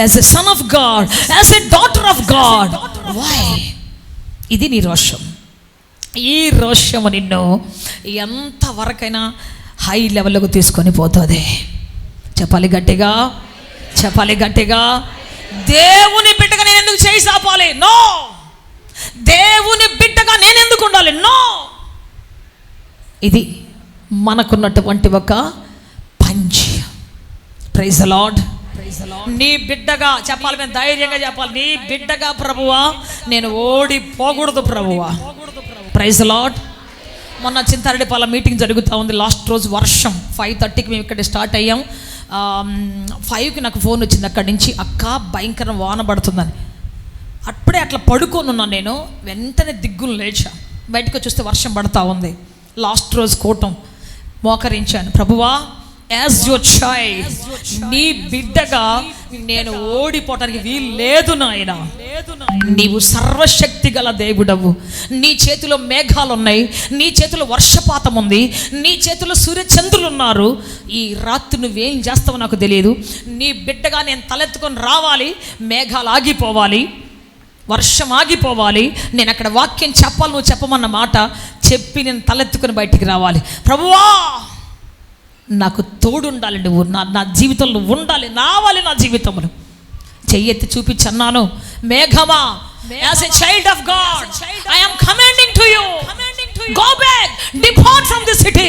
As a son of God as a daughter of God why ఇది నీ రోషం. ఈ రోషము నిన్ను ఎంతవరకైనా హై లెవెల్కు తీసుకొని పోతుంది. చెప్పాలి గట్టిగా? చెప్పాలి గట్టిగా? దేవుని బిడ్డగా నేను ఎందుకు చేయి సాపాలి నో దేవుని బిడ్డగా నేను ఎందుకు ఉండాలి? నో ఇది మనకున్నటువంటి ఒక పంచ్. ప్రైజ్ లాడ్ నీ బిడ్డగా చెప్పాలి మేము ధైర్యంగా చెప్పాలి. నీ బిడ్డగా ప్రభువా నేను ఓడిపోకూడదు ప్రభువా. ప్రైజ్ లాట్ మొన్న చింతారెడ్డిపాల మీటింగ్ జరుగుతూ ఉంది. లాస్ట్ రోజు వర్షం ఫైవ్ థర్టీకి మేము ఇక్కడ స్టార్ట్ అయ్యాం. ఫైవ్కి నాకు ఫోన్ వచ్చింది అక్కడి నుంచి. అక్క భయంకరం వాన పడుతుందని. అప్పుడే అట్లా పడుకొని ఉన్నాను నేను. వెంటనే దిగ్గులు లేచా. బయటకు చూస్తే వర్షం పడతా ఉంది. లాస్ట్ రోజు కూటం మోకరించాను. ప్రభువా యాజ్ యువర్ చైల్డ్ నీ బిడ్డగా నేను ఓడిపోవటానికి వీలు లేదు నాయన. నీవు సర్వశక్తి గల దేవుడవు. నీ చేతిలో మేఘాలు ఉన్నాయి నీ చేతిలో వర్షపాతం ఉంది నీ చేతిలో సూర్యచంద్రులు ఉన్నారు ఈ రాత్రి నువ్వేం చేస్తావో నాకు తెలియదు. నీ బిడ్డగా నేను తలెత్తుకొని రావాలి మేఘాలు ఆగిపోవాలి వర్షం ఆగిపోవాలి. నేను అక్కడ వాక్యం చెప్పాలి నువ్వు చెప్పమన్న మాట చెప్పి నేను తలెత్తుకుని బయటికి రావాలి. ప్రభువా! నాకు తోడుండాలి నువ్వు నా నా జీవితంలో ఉండాలి రావాలి నా జీవితంలో చెయ్యెత్తి చూపించన్నాను. మేఘమా as a child of God I am commanding to you go back depart from the city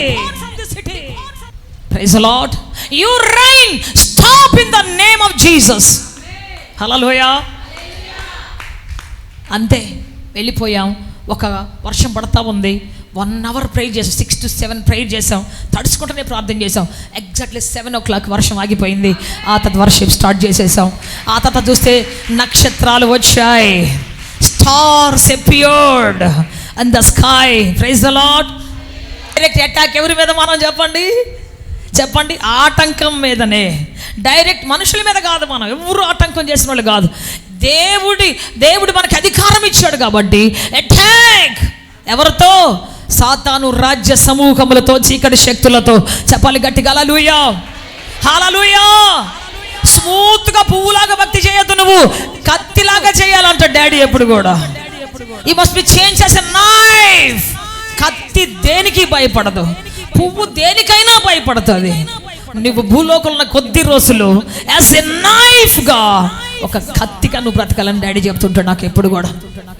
praise Lord you rain stop in the name of Jesus hallelujah అంతే వెళ్ళిపోయాం. ఒక వర్షం పడతా ఉంది. వన్ అవర్ ప్రేర్ చేసాం సిక్స్ టు సెవెన్ ప్రేర్ చేసాం తడుచుకుంటూనే ప్రార్థన చేసాం ఎగ్జాక్ట్లీ సెవెన్ ఓ క్లాక్ వర్షం ఆగిపోయింది. ఆ తర్వాత వర్షిప్ స్టార్ట్ చేసేసాం. ఆ తర్వాత చూస్తే నక్షత్రాలు వచ్చాయి. Stars appeared and the sky praise the Lord direct attack ఎవరి మీద మనం చెప్పండి? చెప్పండి. ఆటంకం మీదనే. డైరెక్ట్ మనుషుల మీద కాదు మనం. ఎవరు ఆటంకం చేసిన వాళ్ళు కాదు. దేవుడి దేవుడు మనకి అధికారం ఇచ్చాడు కాబట్టి అటాక్ ఎవరితో? సాతాను రాజ్య సమూహములతో చీకటి శక్తులతో చెప్పాలి గట్టిగా హల్లెలూయా! హల్లెలూయా! స్మూత్గా పువ్వులాగా భక్తి చేయొద్దు నువ్వు. కత్తిలాగా చేయాలంట డాడీ ఎప్పుడు కూడా. ఈ మస్ట్ బి చేంజ్ చేసే నైఫ్ కత్తి దేనికి భయపడదు? పువ్వు దేనికైనా భయపడుతుంది. నువ్వు భూలోకంలో కొద్ది రోజులు యాజ్ ఎ నైఫ్గా ఒక కత్తిగా నువ్వు బ్రతకాలని డాడీ చెప్తుంటాడు నాకు ఎప్పుడు కూడా.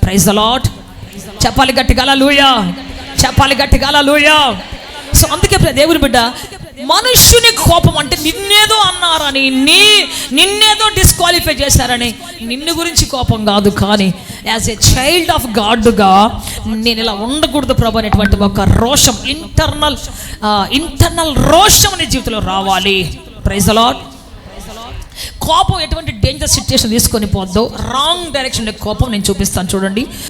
ప్రైజ్ అలాట్ చెప్పాలి గట్టిగా లూయా చెప్పాలి గట్టిగా. లూయా సో అందుకే దేవుని బిడ్డ మనుష్యుని కోపం అంటే నిన్నేదో అన్నారని నీ నిన్నేదో డిస్క్వాలిఫై చేశారని నిన్ను గురించి కోపం కాదు కానీ యాజ్ ఎ చైల్డ్ ఆఫ్ గాడ్గా నేను ఇలా ఉండకూడదు ప్రభు అనేటువంటి ఒక రోషం ఇంటర్నల్ ఇంటర్నల్ రోషం నీ జీవితంలో రావాలి. ప్రైజ్ అలాట్ కోపం ఎటువంటి డేంజర్ సిచ్యుయేషన్ తీసుకొని పోద్దో రాంగ్ డైరెక్షన్ కోపం నేను చూపిస్తాను చూడండి.